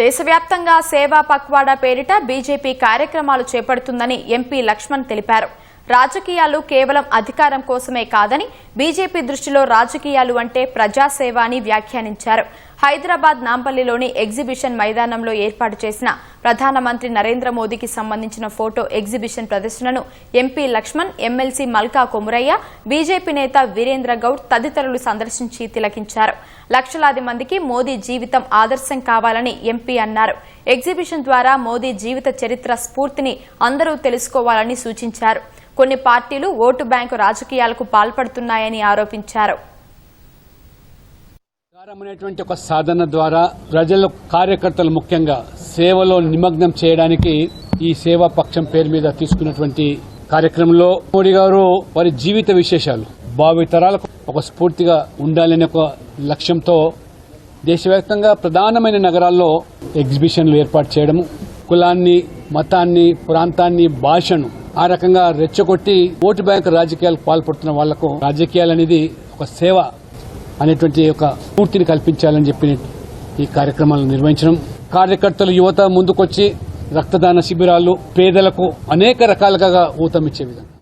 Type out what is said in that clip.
దేశవ్యాప్తంగా సేవా పక్వాడా పేరిట బీజేపీ కార్యక్రమాలు చేపడుతుందని ఎంపీ లక్ష్మణ్ తెలిపారు. రాజకీయాలు కేవలం అధికారం కోసమే కాదని బీజేపీ దృష్టిలో రాజకీయాలు అంటే ప్రజాసేవ అని వ్యాఖ్యానించారు. హైదరాబాద్ నాంపల్లిలోని ఎగ్జిబిషన్ మైదానంలో ఏర్పాటు చేసిన ప్రధానమంత్రి నరేంద్ర మోదీకి సంబంధించిన ఫోటో ఎగ్జిబిషన్ ప్రదర్శనను MP Laxman MLC Malka Komuraiah BJP నేత వీరేంద్ర గౌడ్ తదితరులు సందర్శించి తిలకించారు. లక్షలాది మందికి మోదీ జీవితం ఆదర్శం కావాలని ఎంపీ అన్నారు. ఎగ్జిబిషన్ ద్వారా మోదీ జీవిత చరిత్ర స్ఫూర్తిని అందరూ తెలుసుకోవాలని సూచించారు. కొన్ని పార్టీలు ఓటు బ్యాంకు రాజకీయాలకు పాల్పడుతున్నాయని ఆరోపించారు. అనేటువంటి ఒక సాధన ద్వారా ప్రజల కార్యకర్తలు ముఖ్యంగా సేవలో నిమగ్నం చేయడానికి ఈ సేవా పక్షం పేరు మీద తీసుకున్నటువంటి కార్యక్రమంలో మోడీ గారు వారి జీవిత విశేషాలు భావితరాలకు ఒక స్ఫూర్తిగా ఉండాలనే ఒక లక్ష్యంతో దేశవ్యాప్తంగా ప్రధానమైన నగరాల్లో ఎగ్జిబిషన్లు ఏర్పాటు చేయడము కులాన్ని మతాన్ని ప్రాంతాన్ని భాషను ఆ రకంగా రెచ్చగొట్టి ఓటు బ్యాంక్ రాజకీయాలకు పాల్పడుతున్న వాళ్ళకు రాజకీయాలు అనేది ఒక సేవ అనేటువంటి ఒక స్ఫూర్తిని కల్పించాలని చెప్పినట్టు ఈ కార్యక్రమాలను నిర్వహించడం. కార్యకర్తలు యువత ముందుకొచ్చి రక్తదాన శిబిరాలు పేదలకు అనేక రకాలుగా ఊతమిచ్చే విధంగా.